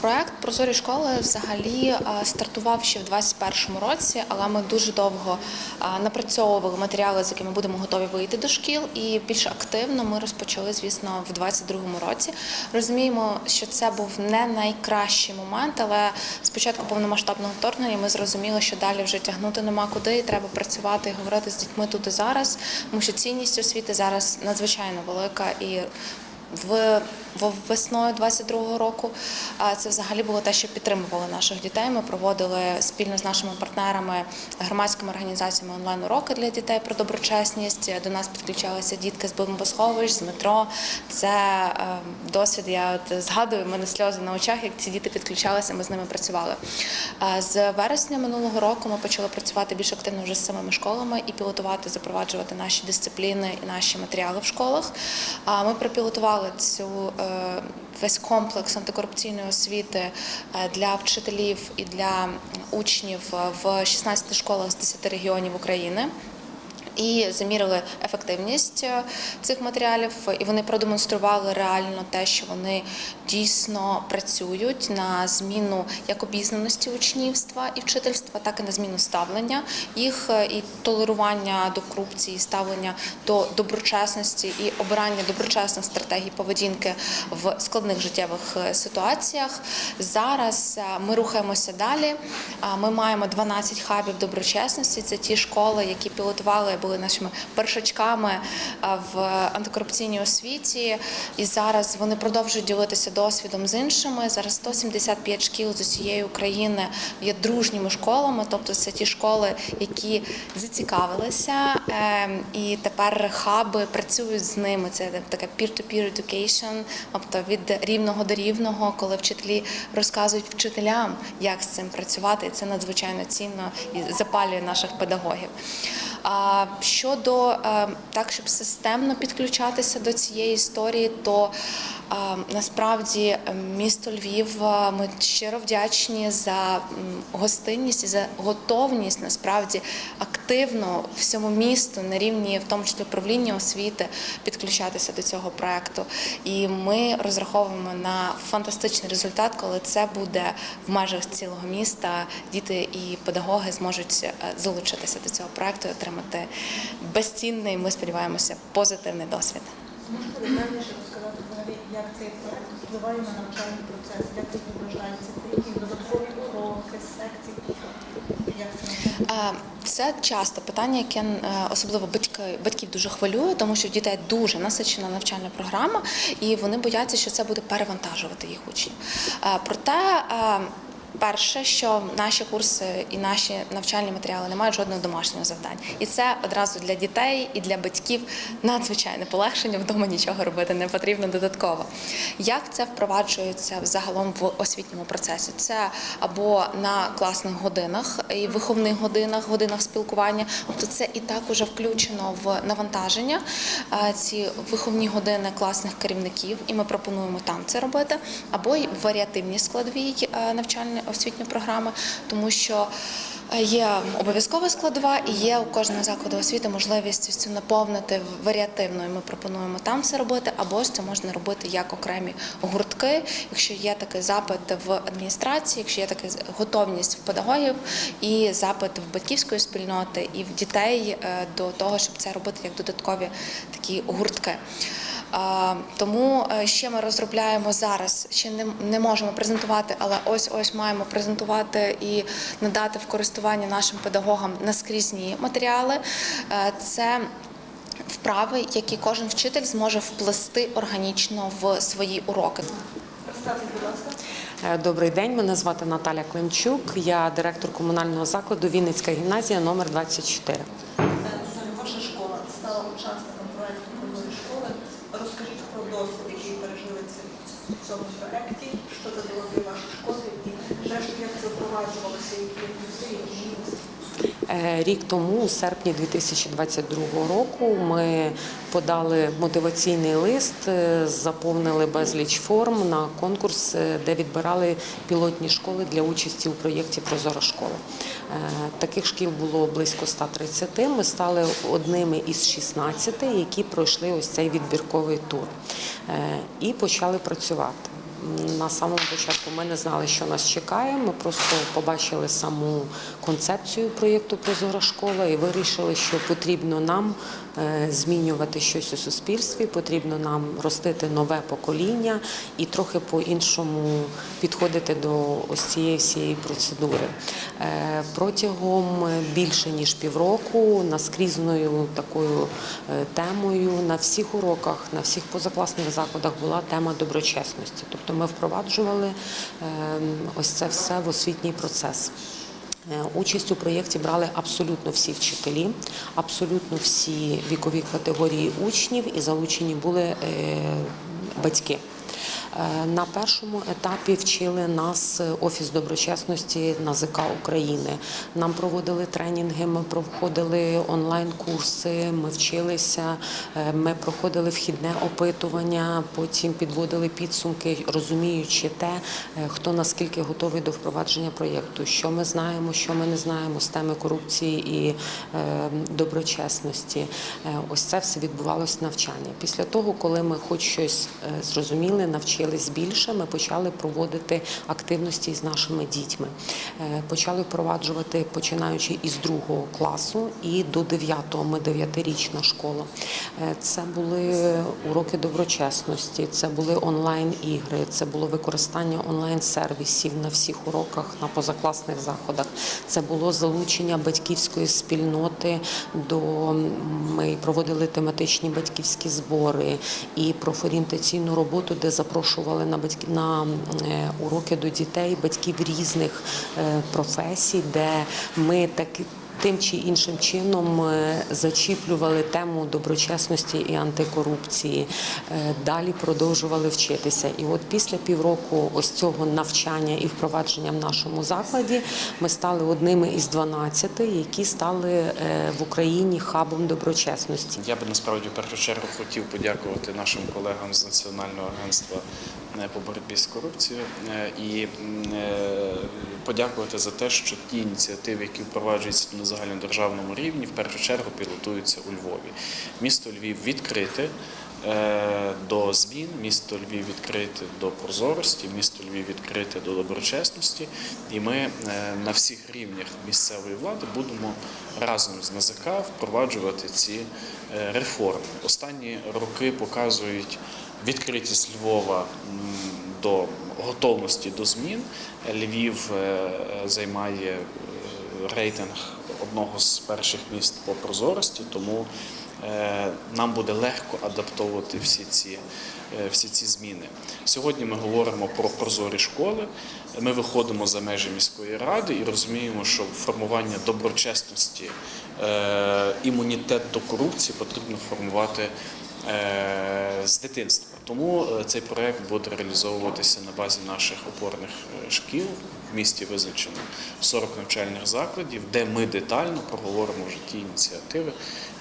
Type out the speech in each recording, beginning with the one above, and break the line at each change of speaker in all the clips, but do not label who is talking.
Проект Прозорі школи взагалі е, стартував ще в 2021 році, але ми дуже довго е, напрацьовували матеріали, з якими будемо готові вийти до шкіл. І більш активно ми розпочали, звісно, в 2022 році. Розуміємо, що це був не найкращий момент, але спочатку повномасштабного вторгнення ми зрозуміли, що далі вже тягнути нема куди, і треба працювати і говорити з дітьми тут і зараз, тому що цінність освіти зараз надзвичайно велика і в весною 22-го року. Це взагалі було те, що підтримували наших дітей. Ми проводили спільно з нашими партнерами, громадськими організаціями онлайн уроки для дітей про доброчесність. До нас підключалися дітки з бомбосховищ, з метро. Це е, досвід. Я от згадую, в мене сльози на очах, як ці діти підключалися. Ми з ними працювали. А З вересня минулого року ми почали працювати більш активно вже з самими школами і пілотувати, запроваджувати наші дисципліни і наші матеріали в школах. Ми пропілотували цю е, весь комплекс антикорупційної освіти е, для вчителів і для учнів в 16 школах з 10 регіонів України. І замірили ефективність е, цих матеріалів, і вони продемонстрували реально те, що вони дійсно працюють на зміну як обізнаності учнівства і вчительства, так і на зміну ставлення їх е, і толерування до корупції, ставлення до доброчесності і обирання доброчесних стратегій поведінки в складних життєвих е, ситуаціях. Зараз ми рухаємося далі. Ми маємо 12 хабів доброчесності. Це ті школи, які пілотували, були нашими першачками в антикорупційній освіті. І зараз вони продовжують ділитися досвідом з іншими. Зараз 175 шкіл з усієї України є дружніми школами, тобто це ті школи, які зацікавилися, е, і тепер хаби працюють з ними. Це таке peer-to-peer education, тобто від рівного до рівного, коли вчителі розказують вчителям, як з цим працювати, і це надзвичайно цінно і запалює наших педагогів. Щодо е, так, щоб системно підключатися до цієї історії, то е, насправді е, місто Львів ми щиро вдячні за гостинність і за готовність насправді активно всьому місту на рівні, в тому числі управління освіти, підключатися до цього проекту. І ми розраховуємо на фантастичний результат, коли це буде в межах цілого міста. Діти і педагоги зможуть залучитися до цього проекту і отримати безцінний, ми сподіваємося, позитивний досвід.
Можете детальніше розказати взагалі, як цей проект впливає на навчальний процес, як це відображається, це які додаткові уроки, секції, як це?
Це часто питання, яке е, особливо батьки, батьків дуже хвилює, тому що в дітей дуже насичена навчальна програма, і вони бояться, що це буде перевантажувати їх учнів. Е, Проте е, Перше, що наші курси і наші навчальні матеріали не мають жодного домашнього завдання, і це одразу для дітей і для батьків надзвичайне полегшення. Вдома нічого робити не потрібно додатково. Як це впроваджується взагалом в освітньому процесі? Це або на класних годинах і виховних годинах, годинах спілкування. Тобто це і так уже включено в навантаження е, ці виховні години класних керівників, і ми пропонуємо там це робити, або й варіативні складові е, навчальні освітні програми, тому що. е, Є обов'язкова складова і є у кожного закладу освіти можливість цю наповнити варіативно. І ми пропонуємо там це робити, або ж це можна робити як окремі гуртки, якщо є такий запит в адміністрації, якщо є така готовність в педагогів і запит в батьківської спільноти і в дітей е, до того, щоб це робити як додаткові такі гуртки. Тому е, ще ми розробляємо зараз. Ще не, не можемо презентувати, але ось ось маємо презентувати і надати в користування нашим педагогам наскрізні матеріали. Е, Це вправи, які кожен вчитель зможе вплести органічно в свої уроки.
Е, Добрий день, мене звати Наталя Климчук. Я директор комунального закладу Вінницька гімназія номер 24.
Е, Ваша школа стала учасником проекту «Прозорі школи». Розкажіть про досвід, який пережили ці- в цьому проєкті, що це було для вашої школи, і зрештою, як це які плюси, які мінуси.
Е, Рік тому, у серпні 2022 року, ми подали мотиваційний лист, е, заповнили безліч форм на конкурс, е, де відбирали пілотні школи для участі у проєкті Прозора школа. Таких шкіл було близько 130. Ми стали одними із 16, які пройшли ось цей відбірковий тур і почали працювати. На самому початку ми не знали, що нас чекає. Ми просто побачили саму концепцію проєкту Прозора школа і вирішили, що потрібно нам е, змінювати щось у суспільстві, потрібно нам ростити нове покоління і трохи по-іншому підходити до ось цієї всієї процедури. Е, Протягом більше ніж півроку наскрізною такою е, темою на всіх уроках, на всіх позакласних закладах була тема доброчесності. Тобто ми впроваджували е, ось це все в освітній процес. Е, Участь у проєкті брали абсолютно всі вчителі, абсолютно всі вікові категорії учнів і залучені були е, батьки. Е, На першому етапі вчили нас е, Офіс доброчесності НАЗК України. Нам проводили тренінги, ми проходили онлайн-курси, ми вчилися, е, ми проходили вхідне опитування, потім підводили підсумки, розуміючи те, хто наскільки готовий до впровадження проєкту, що ми знаємо, що ми не знаємо з теми корупції і доброчесності. Ось це все відбувалось навчання. Після того, коли ми хоч щось зрозуміли, навчились більше, ми почали проводити активності з нашими дітьми. Е, Почали впроваджувати починаючи із другого класу і до дев'ятого. Ми дев'ятирічна школа. Е, Це були уроки доброчесності, це були онлайн-ігри, це було використання онлайн-сервісів на всіх уроках, на позакласних заходах. Це було залучення батьківської спільноти до ми проводили тематичні батьківські збори і профорієнтаційну роботу, де запрошували на батьки на е, уроки до дітей батьків різних е, професій, де ми таки. Тим чи іншим чином зачіплювали тему доброчесності і антикорупції. Е, Далі продовжували вчитися. І от після півроку ось цього навчання і впровадження в нашому закладі ми стали одними із 12, які стали е, в Україні хабом доброчесності.
Я би насправді в першу чергу хотів подякувати нашим колегам з Національного агентства по боротьбі з корупцією е, і е, подякувати за те, що ті ініціативи, які впроваджуються на загальнодержавному рівні, в першу чергу пілотуються у Львові. Місто Львів відкрите. е, До змін місто Львів відкрите до прозорості, місто Львів відкрите до доброчесності, і ми е, на всіх рівнях місцевої влади будемо разом з НАЗК впроваджувати ці е, реформи. Останні роки показують відкритість Львова до готовності до змін. Львів е, займає е, рейтинг одного з перших міст по прозорості, тому е, нам буде легко адаптовувати всі ці, всі ці зміни. Сьогодні ми говоримо про прозорі школи. Ми виходимо за межі міської ради і розуміємо, що формування доброчесності, імунітет до корупції потрібно формувати з дитинства. Тому е, цей проект буде реалізовуватися на базі наших опорних е, шкіл. В місті визначено 40 навчальних закладів, де ми детально проговоримо вже ті ініціативи,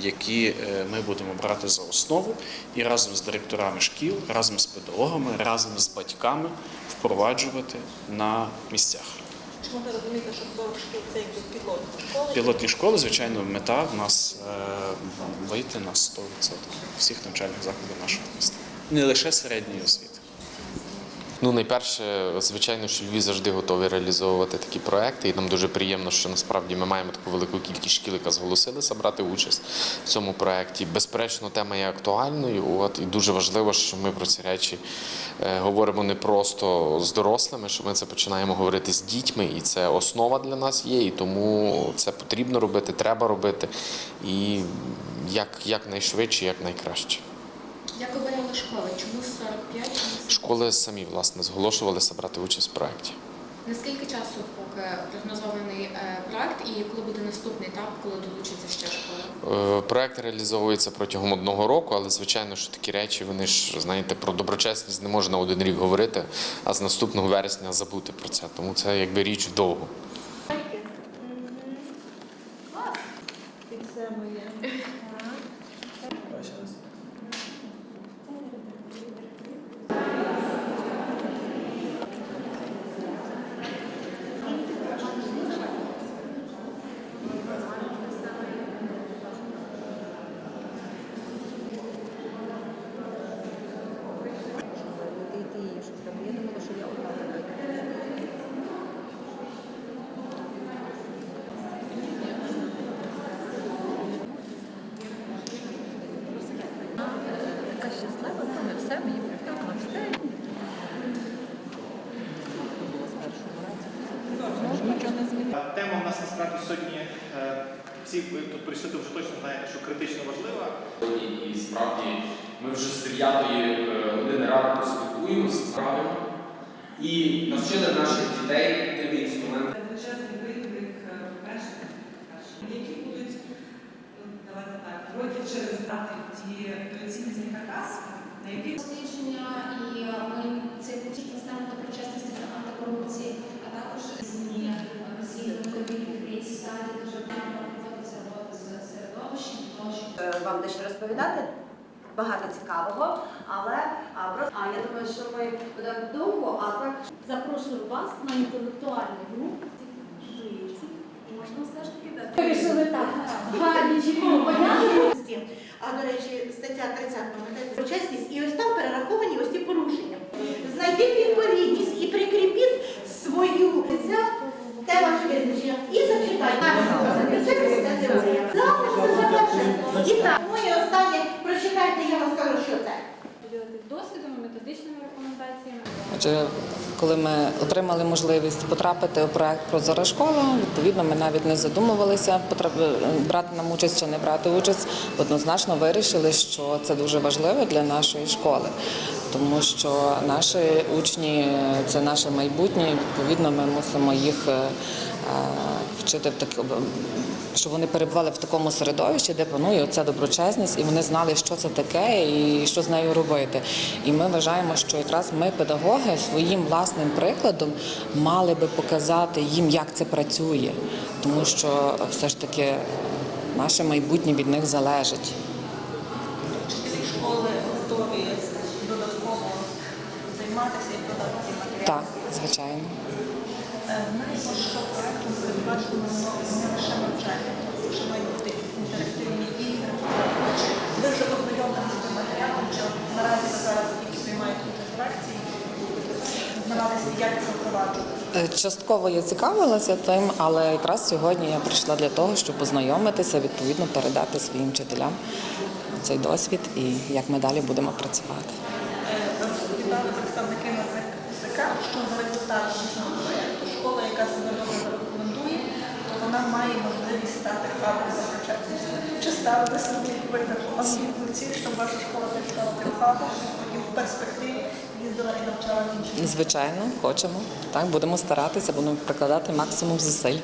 які е, ми будемо брати за основу, і разом з директорами шкіл, разом з педагогами, разом з батьками впроваджувати на місцях.
Чи можна розуміти, що 40 шкіл це якби пілотні школи?
Пілотні школи, звичайно, мета в нас вийти на 100% всіх навчальних закладів нашого міста. Не лише середньої освіти.
Ну, найперше, звичайно, що Львів завжди готовий реалізовувати такі проекти, і нам дуже приємно, що насправді ми маємо таку велику кількість шкіл, яка зголосилися брати участь в цьому проекті. Безперечно, тема є актуальною. От і дуже важливо, що ми про ці речі е, говоримо не просто з дорослими, що ми це починаємо говорити з дітьми, і це основа для нас є. І тому це потрібно робити, треба робити. І як, як найшвидше, як найкраще.
Як обирали школи? Чому 45? Чому 40?
Школи самі власне зголошувалися брати участь в проєкті.
Наскільки часу поки прогнозований е, проект і коли буде наступний етап, коли долучиться ще школа?
Е, Проект реалізовується протягом одного року, але звичайно, що такі речі вони ж знаєте про доброчесність не можна один рік говорити, а з наступного вересня забути про це. Тому це якби річ довго.
І це моє.
Йти, що треба. Я думаю, Тема в нас насправді сьогодні е, всі ви тут прийшли, то вже точно знаєте, що критично важлива.
І, і справді ми вже з 9 години ранку спілкуємося правильно? І навчили наших дітей тими
величезний виклик, е, які будуть, ну, давайте так, років через дати ті цінності каркаси, на яких
дослідження, і ми цей потік систему доброчесності та антикорупції, а також зміни розслідування в цій стадії дуже багато проводиться робота з середовищем, для того,
Е, вам дещо розповідати. Багато цікавого, але а, просто а я думаю, що ми будемо довго, а так
запрошую вас на інтелектуальну гру жиці. Можна все ж таки дати. Вирішили так. Гарні.
А до речі, стаття 30 пам'ятаєте, про чесність, і ось там перераховані ось ці порушення. Знайдіть відповідність і прикріпіть свою це те ваше визначення і зачитайте. І так, моє останнє прочитайте, я вам скажу, що це.
Методичними рекомендаціями.
Отже, коли ми отримали можливість потрапити у проект Прозора школа, відповідно, ми навіть не задумувалися брати нам участь чи не брати участь. Однозначно вирішили, що це дуже важливо для нашої школи, тому що наші учні це наше майбутнє. Відповідно, ми мусимо їх е, е, вчити в так, щоб вони перебували в такому середовищі, де панує оця доброчесність, і вони знали, що це таке і що з нею робити. І ми вважаємо, що якраз ми, педагоги, своїм власним прикладом мали би показати їм, як це працює, тому що все ж таки е, наше майбутнє від них залежить.
Вчителі школи готові додатково займатися і подати матеріали.
Так, звичайно.
Е, Ми що проектом передбачено не лише навчання, тобто що мають бути інтерактивні ігри. Ви вже ознайомлені з цим матеріалом, чи наразі ви зараз тільки приймаєте участь в акції, знавалися, як це впроваджувати.
Е, Частково я цікавилася тим, але якраз сьогодні я прийшла для того, щоб познайомитися, відповідно передати своїм вчителям цей досвід і як ми далі будемо працювати.
Е, Розповідали представники НАЗК, що за проєкту школа, яка себе добре документує, то вона має можливість стати хабом за причетністю. Чи ставили собі амбітну ціль, щоб ваша школа теж стала тим хабом, щоб в перспективі їздила і навчала інших?
Звичайно, хочемо. Так, будемо старатися, будемо прикладати максимум зусиль.